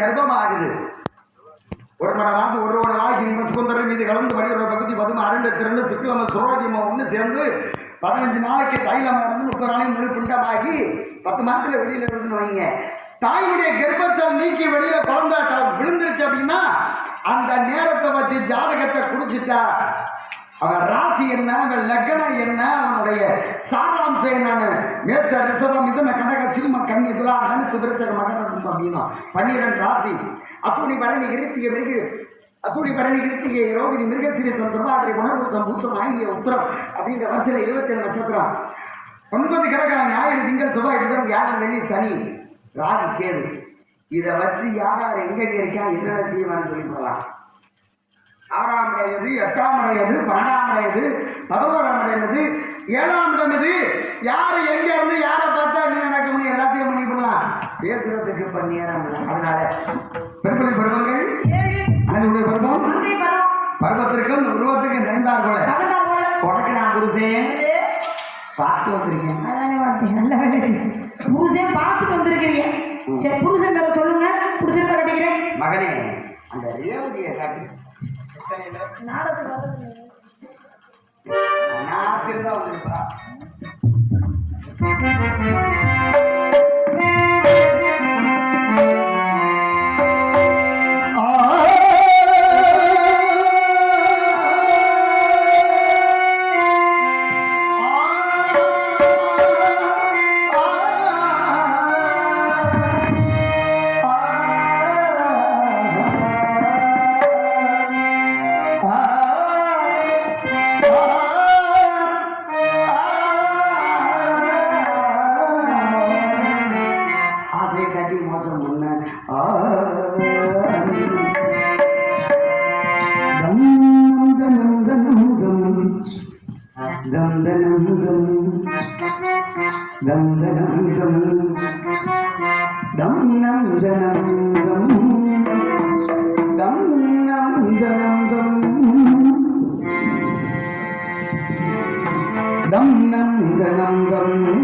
கர்ப்பமாகுது. ஒரு மணி நாட்டு ஒரு ஒரு நாளைக்கு இன்பம் சுகந்தரம் மீது கலந்து வருகிற பகுதி பதும அரண்டு திரண்டு சுக்கிலம சுரோதிம ஒன்று சேர்ந்து பதினஞ்சு நாளைக்கு தைலம் இருந்து முப்பது நாளைக்கு முழு பிண்டமாகி பத்து மாதத்துல வெளியில விழுந்து வைங்க. தாயுடைய கர்ப்பத்தை நீக்கி வெளியில குழந்தை விழுந்துருச்சு அப்படின்னா அந்த நேரத்தை பத்தி ஜாதகத்தை குடிச்சிட்டா அவன் ராசி என்ன அவன் லக்னம் என்ன அவனுடைய சாராம்சம் என்னன்னு. மேச ரிசவம் இது கடக சிம்ம கன்னி துலா தனுசு விருச்சக மகர அப்படின்னா பன்னிரண்டு ராசி. அசுனி பரணி இருத்திய மிருகு. அசூடி பரணி கிருத்திகை ரோகிணி மிருகசிரீசம் அதை உணர்வு பூசம் ஆகிய உத்தரம் அப்படிங்கிற வருஷத்துல இருபத்தி ஏழு நட்சத்திரம். ஒன்பது கிரகம் ஞாயிறு திங்கள் செவ்வாய் புதன் வியாழன் வெள்ளி சனி ராகு கேது. இதை வச்சு யார் யார் எங்க இருக்கா என்னென்ன செய்வான்னு சொல்லி போகலாம் ஆறாம் இடம் எது எட்டாம் இடம் எது பன்னெண்டாம் இடம் எது பதினோராம் இடம் எது ஏழாம் இடம் எது யாரு எங்க இருந்து யாரை பார்த்தா என்ன நடக்கும்னு எல்லாத்தையும் பண்ணி பண்ணலாம் பேசுறதுக்கு இல்லை. அதனால பெருப்பள்ளி பருவங்கள் அதனுடைய பருவம் பருவத்திற்கும் உருவத்திற்கும் தெரிந்தார் போல. உனக்கு நான் புருஷன். பார்த்து வந்திருக்கேன். நல்ல வேலை. புருஷன் பார்த்துட்டு வந்திருக்கிறீங்க சரி புருஷன் பேரை சொல்லுங்க. புடிச்சிருக்க கட்டிக்கிறேன் மகனே அந்த ரேவதியை காட்டு. நாடகத்துக்கு நான் திரும்ப dum dum dum dum dum dum dum nam dum dum dum nam dum dum dum nam dum dum